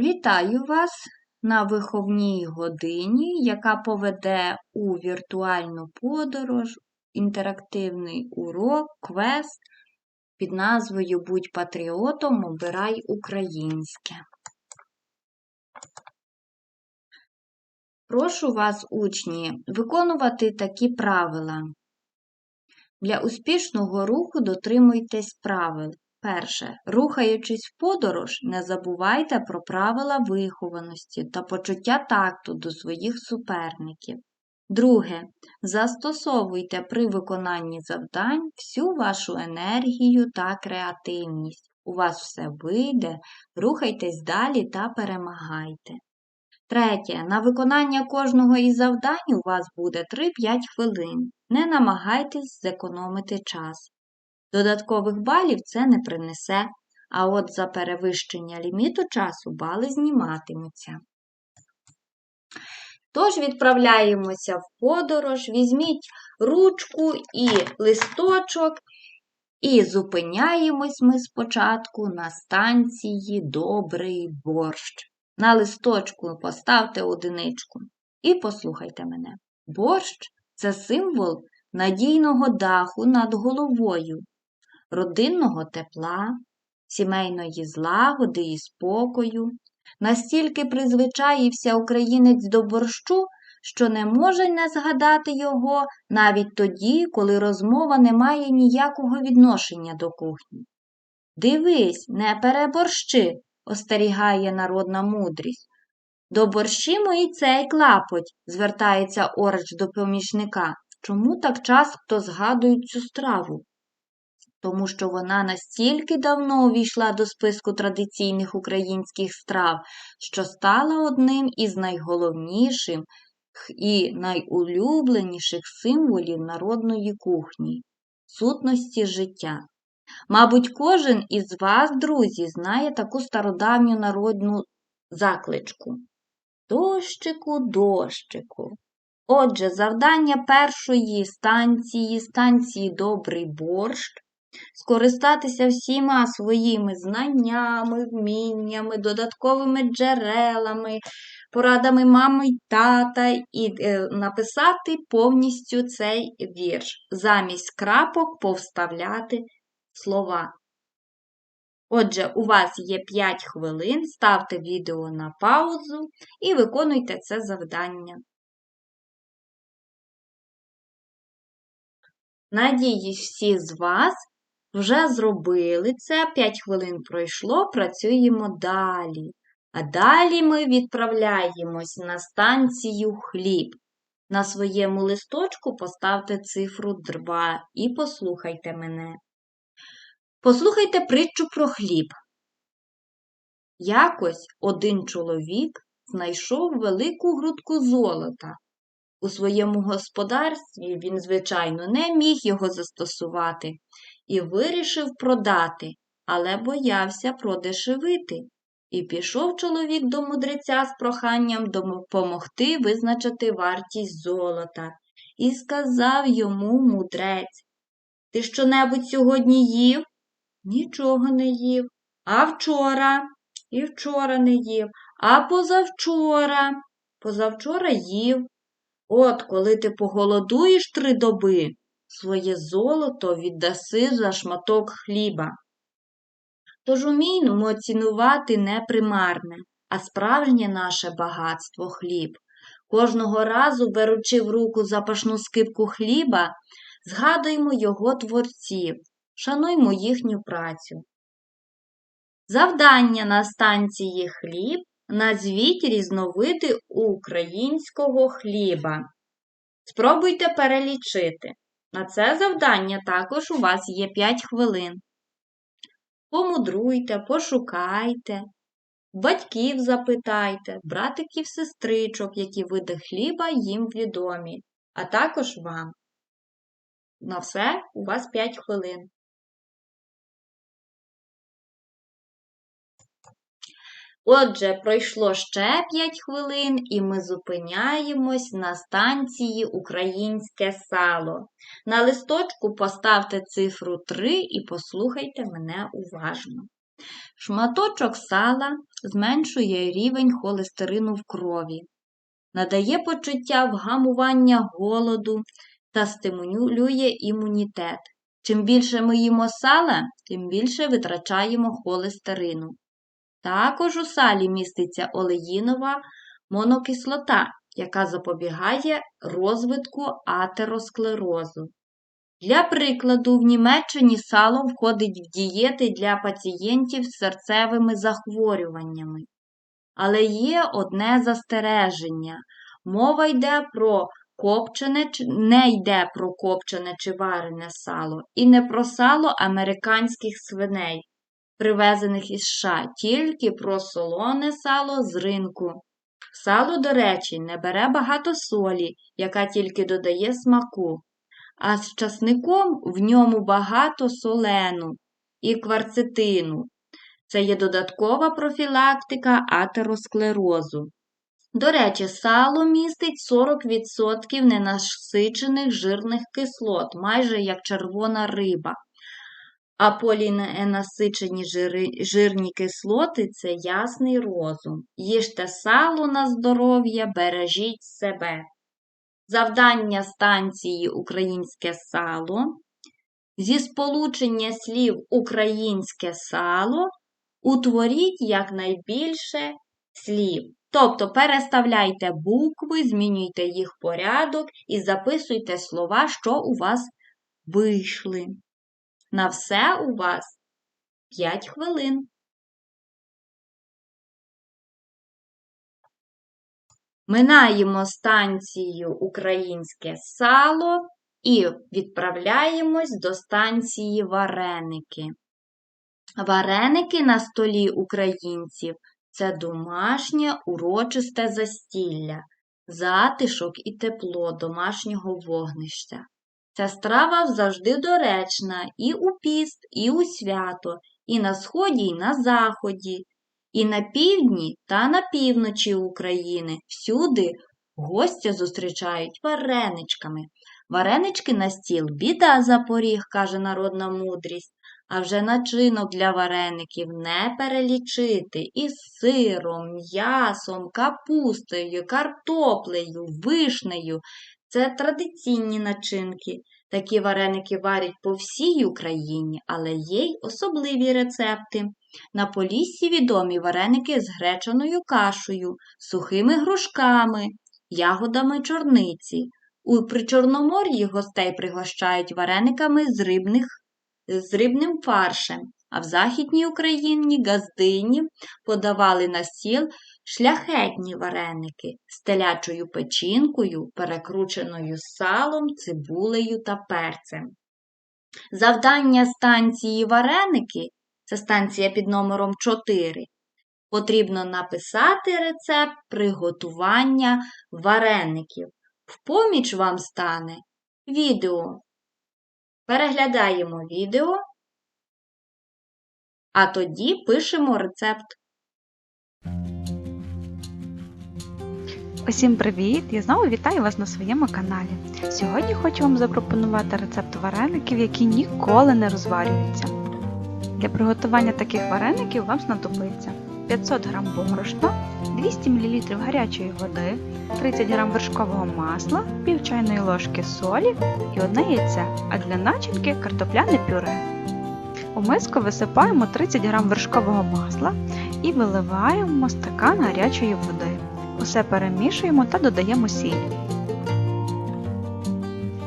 Вітаю вас на виховній годині, яка поведе у віртуальну подорож, інтерактивний урок, квест під назвою Будь патріотом, обирай українське. Прошу вас, учні, виконувати такі правила. Для успішного руху дотримуйтесь правил. Перше. Рухаючись в подорож, не забувайте про правила вихованості та почуття такту до своїх суперників. Друге. Застосовуйте при виконанні завдань всю вашу енергію та креативність. У вас все вийде, рухайтесь далі та перемагайте. Третє. На виконання кожного із завдань у вас буде 3-5 хвилин. Не намагайтесь зекономити час. Додаткових балів це не принесе, а от за перевищення ліміту часу бали зніматимуться. Тож відправляємося в подорож, візьміть ручку і листочок, і зупиняємось ми спочатку на станції Добрий борщ. На листочку поставте одиничку і послухайте мене. Борщ це символ надійного даху над головою, родинного тепла, сімейної злагоди і спокою, настільки призвичаївся українець до борщу, що не може не згадати його навіть тоді, коли розмова не має ніякого відношення до кухні. Дивись, не переборщи, остерігає народна мудрість. До борщимо і цей клапоть, звертається Орич до помічника. Чому так часто згадують цю страву? Тому що вона настільки давно увійшла до списку традиційних українських страв, що стала одним із найголовніших і найулюбленіших символів народної кухні, сутності життя. Мабуть, кожен із вас, друзі, знає таку стародавню народну закличку. Дощику, дощику. Отже, завдання першої станції, станції Добрий борщ скористатися всіма своїми знаннями, вміннями, додатковими джерелами, порадами мами й тата, і е, написати повністю цей вірш. Замість крапок повставляти слова. Отже, у вас є 5 хвилин, ставте відео на паузу і виконуйте це завдання. Надіюсь, всі з вас вже зробили це, 5 хвилин пройшло, працюємо далі. А далі ми відправляємось на станцію хліб. На своєму листочку поставте цифру 2 і послухайте мене. Послухайте притчу про хліб. Якось один чоловік знайшов велику грудку золота. У своєму господарстві він, звичайно, не міг його застосувати і вирішив продати, але боявся продешевити. І пішов чоловік до мудреця з проханням допомогти визначити вартість золота. І сказав йому мудрець Ти що небудь сьогодні їв? Нічого не їв. А вчора? І вчора не їв. А позавчора? Позавчора їв. От коли ти поголодуєш три доби, своє золото віддаси за шматок хліба. Тож уміймо цінувати не примарне, а справжнє наше багатство хліб. Кожного разу, беручи в руку запашну скипку хліба, згадуємо його творців, шануймо їхню працю. Завдання на станції хліб назвіть різновиди українського хліба. Спробуйте перелічити. На це завдання також у вас є 5 хвилин. Помудруйте, пошукайте, батьків запитайте, братиків, сестричок, які види хліба їм відомі, а також вам. На все у вас 5 хвилин. Отже, пройшло ще 5 хвилин, і ми зупиняємось на станції Українське сало. На листочку поставте цифру 3 і послухайте мене уважно. Шматочок сала зменшує рівень холестерину в крові, надає почуття вгамування голоду та стимулює імунітет. Чим більше ми їмо сала, тим більше витрачаємо холестерину. Також у салі міститься олеїнова монокислота, яка запобігає розвитку атеросклерозу. Для прикладу, в Німеччині сало входить в дієти для пацієнтів з серцевими захворюваннями. Але є одне застереження. Мова йде про копчене, не йде про копчене чи варене сало, і не про сало американських свиней, привезених із США, тільки про солоне сало з ринку. Сало, до речі, не бере багато солі, яка тільки додає смаку, а з часником в ньому багато солену і кварцетину. Це є додаткова профілактика атеросклерозу. До речі, сало містить 40% ненасичених жирних кислот, майже як червона риба. А поліненасичені жирні кислоти це ясний розум. Їжте сало на здоров'я, бережіть себе. Завдання станції Українське сало. Зі сполучення слів українське сало утворіть якнайбільше слів. Тобто переставляйте букви, змінюйте їх порядок і записуйте слова, що у вас вийшли. На все у вас 5 хвилин. Минаємо станцію Українське сало і відправляємось до станції вареники. Вареники на столі українців це домашнє урочисте застілля, затишок і тепло домашнього вогнища. Ця страва завжди доречна і у піст, і у свято, і на сході, і на заході, і на півдні та на півночі України. Всюди гостя зустрічають вареничками. Варенички на стіл біда за поріг, каже народна мудрість, а вже начинок для вареників не перелічити із сиром, м'ясом, капустою, картоплею, вишнею. Це традиційні начинки. Такі вареники варять по всій Україні, але є й особливі рецепти. На поліссі відомі вареники з гречаною кашею, сухими грушками, ягодами чорниці. У Причорномор'ї гостей пригощають варениками з рибних, з рибним фаршем, а в Західній Україні газдині подавали на стіл шляхетні вареники з телячою печінкою, перекрученою салом, цибулею та перцем. Завдання станції вареники це станція під номером 4. Потрібно написати рецепт приготування вареників. В поміч вам стане відео. Переглядаємо відео, а тоді пишемо рецепт. Усім привіт! Я знову вітаю вас на своєму каналі. Сьогодні хочу вам запропонувати рецепт вареників, які ніколи не розварюються. Для приготування таких вареників вам знадобиться 500 г борошна, 200 мл гарячої води, 30 г вершкового масла, пів чайної ложки солі і одне яйце, а для начинки картопляне пюре. У миску висипаємо 30 г вершкового масла і виливаємо стакан гарячої води. Усе перемішуємо та додаємо сіль.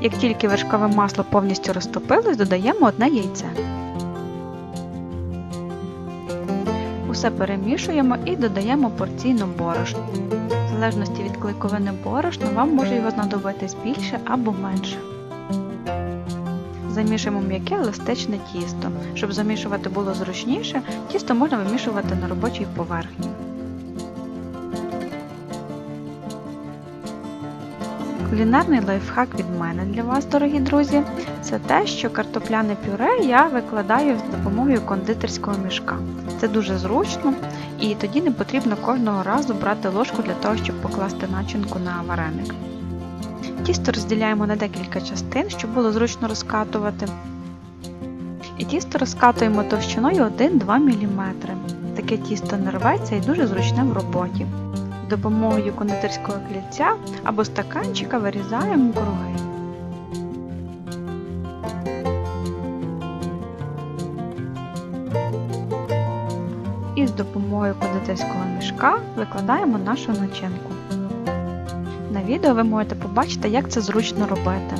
Як тільки вершкове масло повністю розтопилось, додаємо одне яйце. Усе перемішуємо і додаємо порційно борошно. В залежності від клейковини борошна вам може його знадобитись більше або менше. Замішуємо м'яке еластичне тісто. Щоб замішувати було зручніше, тісто можна вимішувати на робочій поверхні. Кулінарний лайфхак від мене для вас, дорогі друзі, це те, що картопляне пюре я викладаю з допомогою кондитерського мішка. Це дуже зручно і тоді не потрібно кожного разу брати ложку для того, щоб покласти начинку на вареник. Тісто розділяємо на декілька частин, щоб було зручно розкатувати. І Тісто розкатуємо товщиною 1-2 мм. Таке тісто не рветься і дуже зручне в роботі. Допомогою кондитерського кільця або стаканчика вирізаємо круги. І з допомогою кондитерського мішка викладаємо нашу начинку. На відео ви можете побачити, як це зручно робити.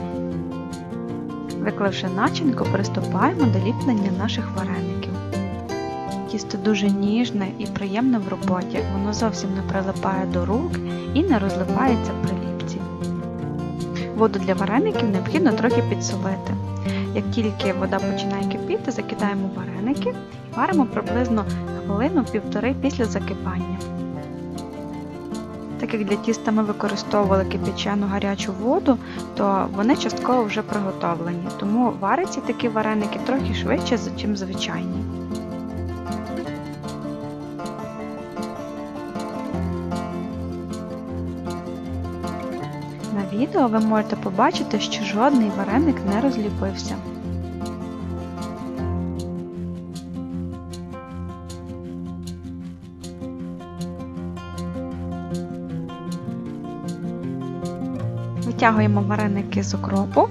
Викливши начинку, приступаємо до ліплення наших вареників. Тісто дуже ніжне і приємне в роботі, воно зовсім не прилипає до рук і не розливається при ліпці. Воду для вареників необхідно трохи підсолити. Як тільки вода починає кипіти, закидаємо вареники і варимо приблизно хвилину-півтори після закипання. Так як для тіста ми використовували кипячену гарячу воду, то вони частково вже приготовлені, тому варяться такі вареники трохи швидше, ніж звичайні. Відео ви можете побачити, що жодний вареник не розліпився. Витягуємо вареники з окропу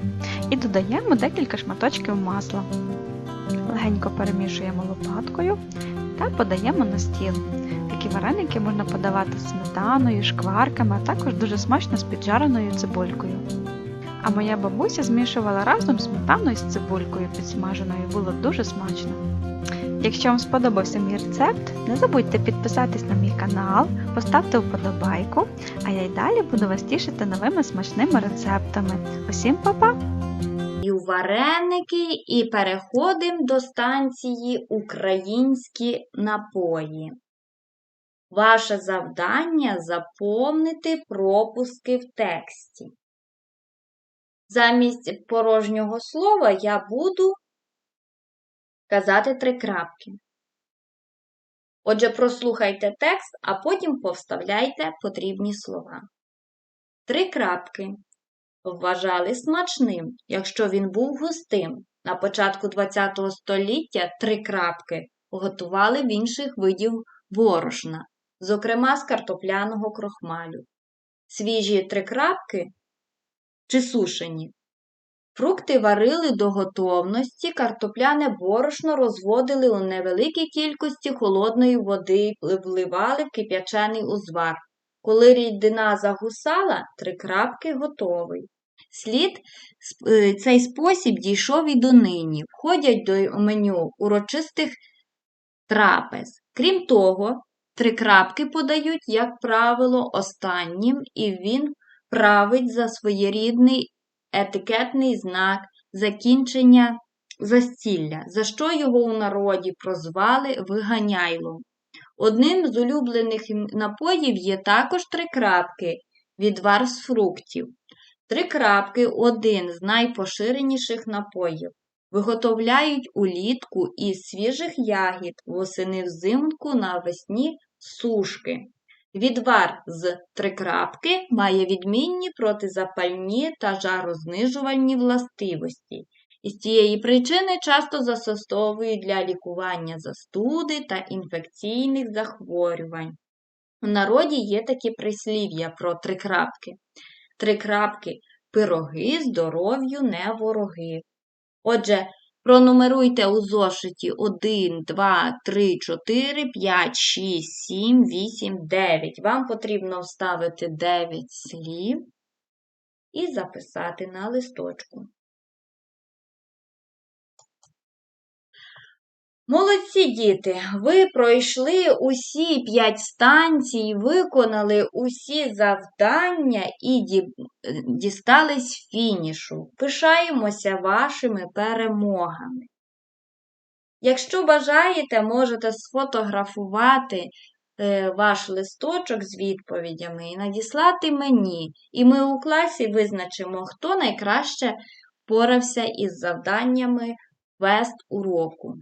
і додаємо декілька шматочків масла. Легенько перемішуємо лопаткою та подаємо на стіл. Такі вареники можна подавати з сметаною, шкварками, а також дуже смачно з піджареною цибулькою. А моя бабуся змішувала разом сметану з цибулькою підсмаженою, було дуже смачно. Якщо вам сподобався мій рецепт, не забудьте підписатись на мій канал, поставте вподобайку, а я й далі буду вас тішити новими смачними рецептами. Усім па-па! І вареники, і переходимо до станції Українські напої. Ваше завдання заповнити пропуски в тексті. Замість порожнього слова я буду казати три крапки. Отже, прослухайте текст, а потім повставляйте потрібні слова. Три крапки. Вважали смачним, якщо він був густим. На початку ХХ століття три крапки готували в інших видів борошна, зокрема з картопляного крохмалю. Свіжі три крапки чи сушені. Фрукти варили до готовності, картопляне борошно розводили у невеликій кількості холодної води, вливали в кип'ячений узвар. Коли рідина загусала, три крапки готовий. Слід цей спосіб дійшов і донині, входять до меню урочистих трапез. Крім того, три крапки подають, як правило, останнім, і він править за своєрідний етикетний знак закінчення застілля, за що його у народі прозвали виганяйлом. Одним з улюблених напоїв є також три крапки відвар з фруктів. Три крапки один з найпоширеніших напоїв. Виготовляють улітку із свіжих ягід, восени взимку навесні сушки. Відвар з трикрапки має відмінні протизапальні та жарознижувальні властивості. І з цієї причини часто застосовують для лікування застуди та інфекційних захворювань. У народі є такі прислів'я про трикрапки. Трикрапки пироги здоров'ю не вороги. Отже, Пронумеруйте у зошиті 1, 2, 3, 4, 5, 6, 7, 8, 9. Вам потрібно вставити 9 слів і записати на листочку. Молодці діти, ви пройшли усі п'ять станцій, виконали усі завдання і дістались фінішу. Пишаємося вашими перемогами. Якщо бажаєте, можете сфотографувати е, ваш листочок з відповідями і надіслати мені, і ми у класі визначимо, хто найкраще впорався із завданнями вест уроку.